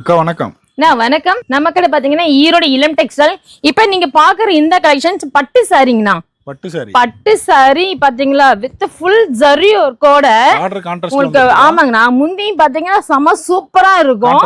அக்கா வணக்கம். அண்ணா வணக்கம். நம்ம கடை பாத்தீங்கன்னா ஈரோடு இளம் டெக்ஸ்டைல். இப்ப நீங்க பாக்குற இந்த கலெக்ஷன்ஸ் பட்டு சாரிங்கண்ணா. பட்டு சாரி. பட்டு சாரி பாத்தீங்களா வித் ஃபுல் ஜரி கான்ட்ராஸ்ட் உங்களுக்கு ஆமாங்கண்ணா. முந்தியும் பாத்தீங்கன்னா செம சூப்பரா இருக்கும்.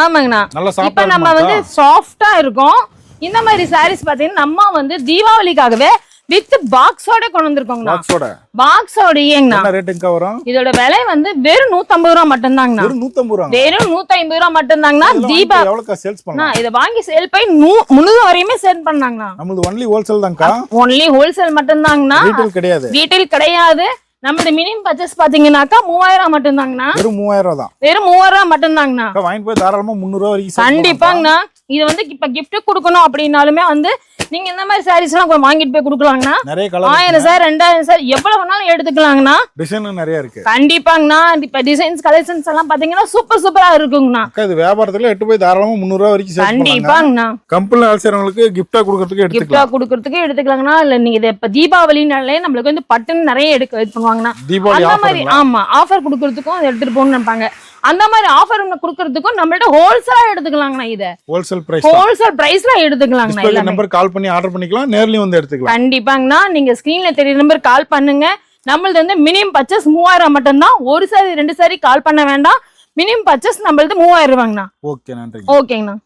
ஆமாங்கண்ணா. இப்ப நம்ம வந்து சாஃப்டா இருக்கும். இந்த மாதிரி சாரீஸ் பாத்தீங்கன்னா நம்ம வந்து தீபாவளிக்காகவே வித் பாக்ஸோட கொண்டு வந்திருக்கோங்கண்ணா. பாக்ஸோட பாக்ஸோடயேங்கண்ணா என்ன ரேட்டுங்கக்கா வரும்? இதோட விலை வந்து வெறும் நூத்தம்பது ரூபா மட்டும்தாங்கண்ணா. வெறும் நூத்தம்பது ரூபா வெறும் நூத்தி ஐம்பது ரூபா மட்டும்தாங்கண்ணா. தீபா எவ்வளோக்கா சேல்ஸ் பண்ணலாம்? இதை வாங்கி சேல் நூ முந்நூறு வரையுமே சேல் பண்ணாங்கண்ணா நம்மளது ஒன்லி ஹோல்சேல் தான்க்கா? ஒன்லி ஹோல்சேல் மட்டும்தாங்கண்ணா. ரீட்டைல் கிடையாது. ரீட்டைல் கிடையாது. நம்மளோட மினிமம் பர்ச்சேஸ் பாத்தீங்கன்னாக்கா மூவாயிரம் மட்டும்தாங்கண்ணா. வெறும் மூவாயிரம் தான். வெறும் மூவாயிரம் ரூபா மட்டும்தாங்கண்ணா. அக்கா வாங்கிட்டு போய் தாராளமா முந்நூறு ரூபா வரைக்கும். கண்டிப்பாங்கண்ணா. இது வந்து இப்ப gift கொடுக்கணும் அப்படின்னாலுமே வந்து நீங்க இந்த மாதிரி சாரீஸ் எல்லாம் வாங்கிட்டு போய் கொடுக்கலாங்கண்ணா? நிறைய கலர் ஆயிரம் சார் ரெண்டாயிரம் சார் எவ்வளவு வேணாலும் எடுத்துக்கலாங்கண்ணா. டிசைனும் நிறைய இருக்கு. கண்டிப்பாங்கண்ணா. இப்ப டிசைன்ஸ் கலெக்ஷன்ஸ் எல்லாம் பாத்தீங்கன்னா சூப்பர் சூப்பரா இருக்குங்கண்ணா. இது வியாபாரத்துல எட்டு போய் தாராளமா முந்நூறு ரூபா வரைக்கும் கண்டிப்பாங்கண்ணா. கம்பெனில வேலை செய்யறவங்களுக்கு கிஃப்டா கொடுக்கறதுக்கு கிஃப்டா கொடுக்கறதுக்கு எடுத்துக்கலாங்கண்ணா. இல்ல நீங்க இதை இப்ப தீபாவளினாலே நம்மளுக்கு வந்து பட்டுன்னு நிறைய எடுக்க பண்ணுவாங்கண்ணா. தீபாவளி அந்த மாதிரி ஆமா ஆஃபர் கொடுக்கறதுக்கும் எடுத்துட்டு போகணும்னு நினைப்பாங்க. அந்த மாதிரி ஆஃபர் கொடுக்கறதுக்கும் நம்மள்ட்ட ஹோல்சேலா எடுத்துக்கலாங்கண்ணா இத. ஹோல்சேல் பிரைஸ் ஹோல்சேல் பிரைஸ்ல எடுத்துக்கலாங்கண்ணா எல்லாமே. நம்பர் கால் பண்ணி ஆர்டர் பண்ணிக்கலாம் நேர்லயும் வந்து எடுத்துக்கலாம். கண்டிப்பாங்கண்ணா. நீங்க ஸ்கிரீன்ல தெரிய நம்பர் கால் பண்ணுங்க. நம்மளது வந்து மினிமம் பர்ச்சேஸ் மூவாயிரம் மட்டும்தான். ஒரு சாரி ரெண்டு சாரி கால் பண்ண வேண்டாம். மினிமம் பர்ச்சேஸ் நம்மளது மூவாயிரம் ரூபாங்கண்ணா. ஓகே நன்றி ஓகேங்கண்ணா